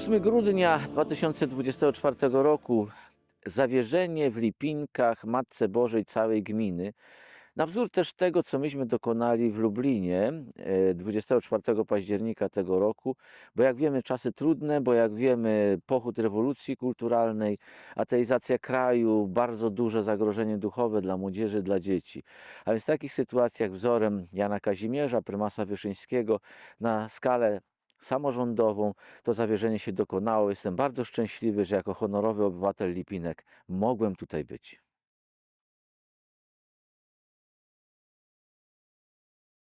8 grudnia 2024 roku zawierzenie w Lipinkach Matce Bożej całej gminy. Na wzór też tego, co myśmy dokonali w Lublinie e, 24 października tego roku, bo jak wiemy, czasy trudne, bo jak wiemy, pochód rewolucji kulturalnej, ateizacja kraju, bardzo duże zagrożenie duchowe dla młodzieży, dla dzieci. A więc w takich sytuacjach wzorem Jana Kazimierza, prymasa Wyszyńskiego, na skalę samorządową to zawierzenie się dokonało. Jestem bardzo szczęśliwy, że jako honorowy obywatel Lipinek mogłem tutaj być.